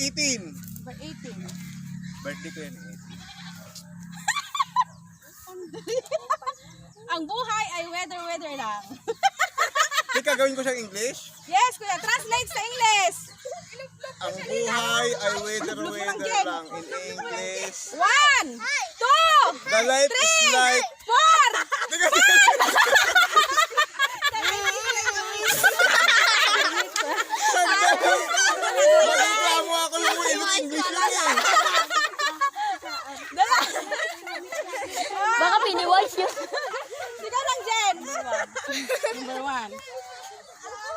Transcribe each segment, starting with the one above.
18. Number 18. Birthday ko yan. eh. Ang buhay ay weather-weather lang. Teka, gawin ko siyang English. Yes, kuya. Translate sa English. Ang buhay ay weather Gusto lang in English. One, two, The life is like... four. Teka, Magreklamo ako yung English English lang eh. Baka piniwise yun. Ikaw lang, Jen. Number one.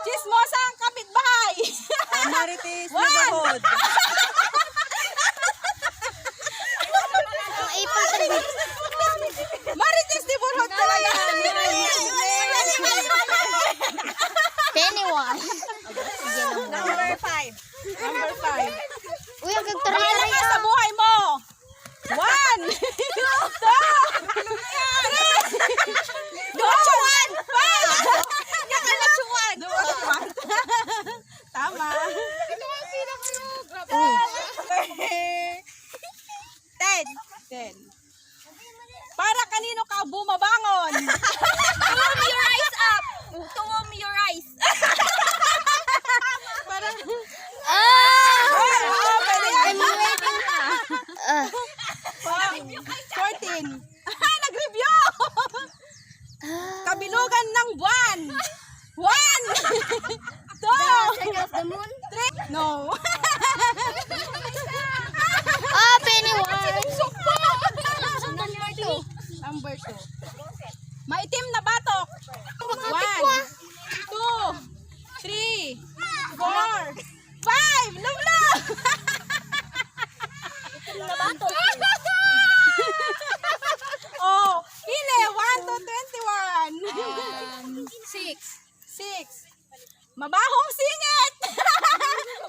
Chismosang kapitbahay. Marites One. Neighborhood. Ang ipon sa bit. Marites neighborhood talaga. Anyone. Number 5. Number five. Uy, ang Bahala gagtaray ka sa buhay mo. One, two, three, Duwatsuan! Yung alatsuan! Duwatsuan. Tama. Ten. Ten. Para kanino ka bumabangon? Turn your eyes up. Turn your eyes. Para... Ah! Oh, pwede yan. I'm waiting na. Ah. 14. Ah, nag-review! Kabilugan ng buwan. One, two, Sign of the moon. three. No. Ah, Pennywise. Number two. Number two. Maitim na batok. One, two, three, four, five. Lublo! oh, kine. One to twenty-one. Six. Six. Mabahong singit.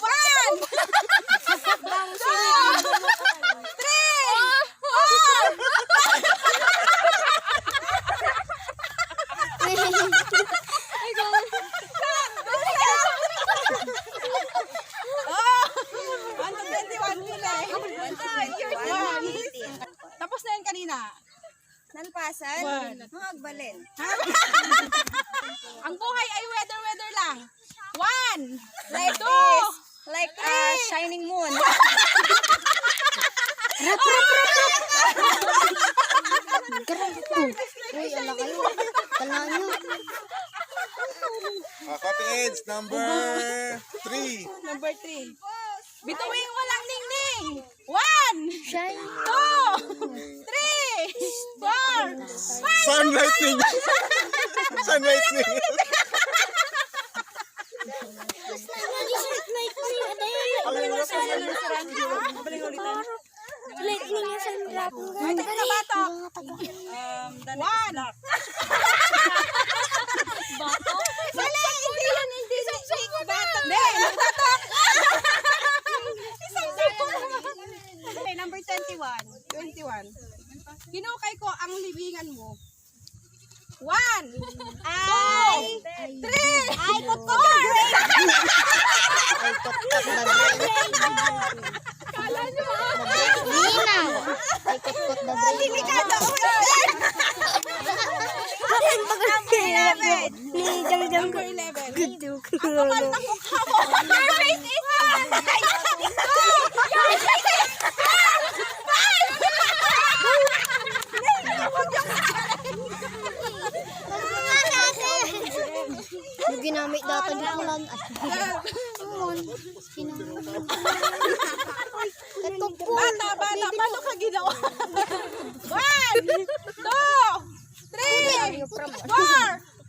One. Two. Three. Four. Oh, one to twenty-one kile. One. Tapos na yun kanina. Nanpasan. One. Magbalin. Ang buhay ay weather-weather lang. One. Life Two. is like a shining moon. Uy, ala kayo. Kala nyo. Ah, copy number 3. Number three. Bituing walang ningning. One. Shine. Two. Three. Four. Five. Sun lightning. Sun lightning. Lightning yung sundrap. Maitim na batok. Um, the One. Bato? Wala, hindi yan, hindi yan. Batok. Hindi, yung batok. Isang batok. Okay, number 21. 21. Kinukay ko ang libingan mo. One. Two. Three. Ay, four. Kala nyo. Linaw. Ay, kot-kot na brain. Delikado. Number 11. Ang kapal ng mukha mo. Your face is Yung ginamit data di ko lang. Ayun. Ginamit. Katok ko. Bata, bata, paano ka ginawa? One, two, three, four,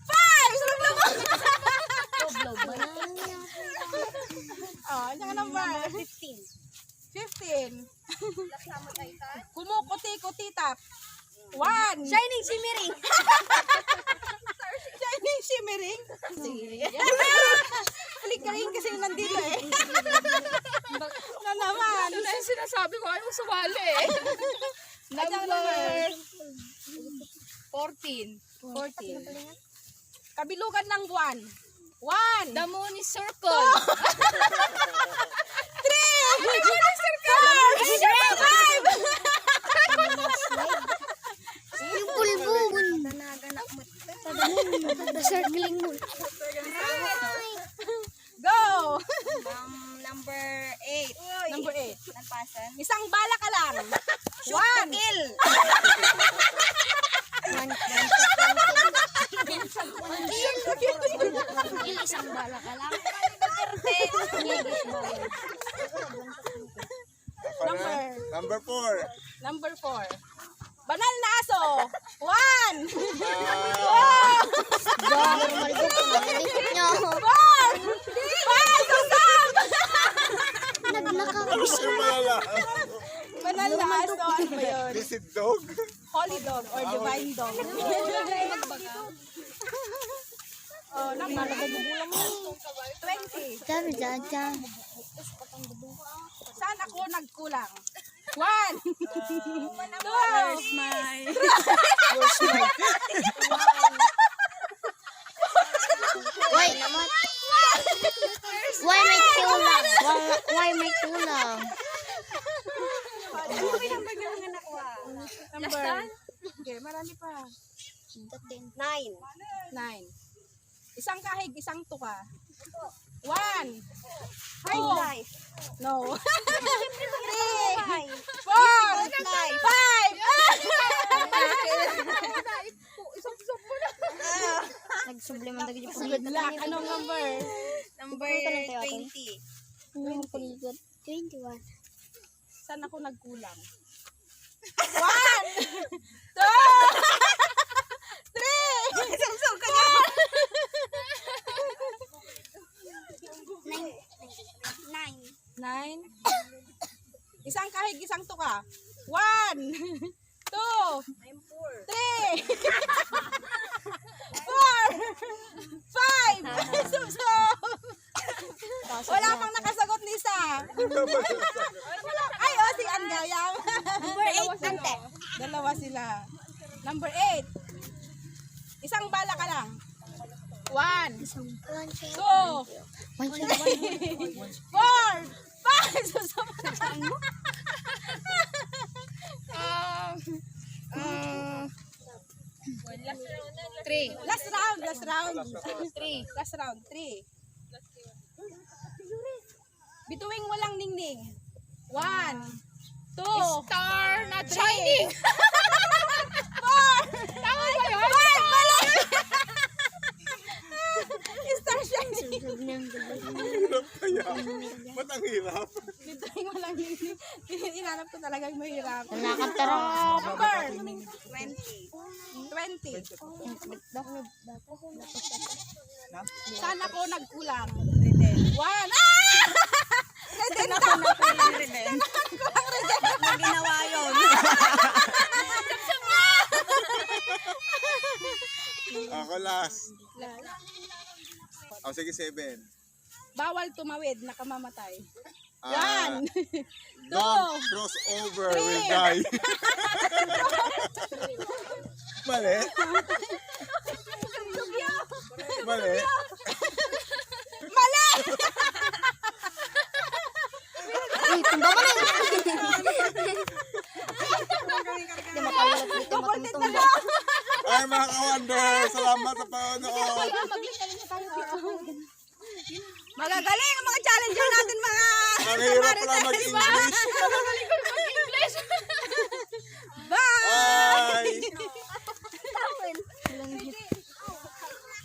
five! Sulog lang mo. Oh, ano nga number? 15. 15. Kumukuti-kuti tap. One. Shining shimmering. Shining shimmering. Sige. Rin kasi nandito eh. na naman. Ano yung sinasabi ko? Ayaw sumali eh. Number 14. 14. Kabilugan ng buwan. One. The moon is circle. Three. circling mo. Go! Number 8. Number 8. Nagpasan. Isang bala ka lang. Shoot to kill. One kill. Kill. Isang bala ka lang. Number. Number 4. Number 4. Banal na aso. One. Niyo. Four. Five. Susam. Nagnakaw. Banal na aso. Ano ba yun? Visit dog? Holy dog or divine dog. oh, naman. 20. Sabi dyan dyan. Saan ako nagkulang? One. Two. my... Why naman? Why may kulang? Why, may kulang? Number. Okay, marami pa. Nine. Nine. Isang kahig, isang tuka. One. Two. life. No. Three. Four. Five. Nagsubliman dagi po. Good luck. Anong number? Number Ito lang tayo, ate. 20. 21. Saan ako nagkulang? One. Two. Three. Samsung ka niya! Nine. Nine. Nine. Isang isang tuka. One. Two. Three. Four. Five. Sumsum. Wala pang nakasagot ni Isa. Ay, oh, si Andayang. Number eight, ante. Dalawa sila. Number eight. Isang bala ka lang. One, two. Four. Five. Susunod. Three. Last round, last round. Three. Last round, three. Bituing walang ningning. One, two, Star not shining. four, Tama ba yun? five, mali! Star shining. Hirap kaya. Ba't ang hirap? Bituing walang ningning. Inanap ko talaga yung mahirap. Nakatara. Number 20. 20. Saan ako nagkulang? Reden. One. Ah! Saan ako nakulang Reden? Na ginawa yun. Ako last. Oh, sige, seven. Bawal tumawid, nakamamatay. Ah, One. don't cross over, will die. Mali. Mali. Mali! Uy, tumba mo na. Hindi makalat dito. Matumtumba. Ay, mga ka-wonder, salamat sa panonood. Magagaling ang mga challenger natin mga Ang hirap mag-English. Magagaling ko mag-English. Bye! Bye!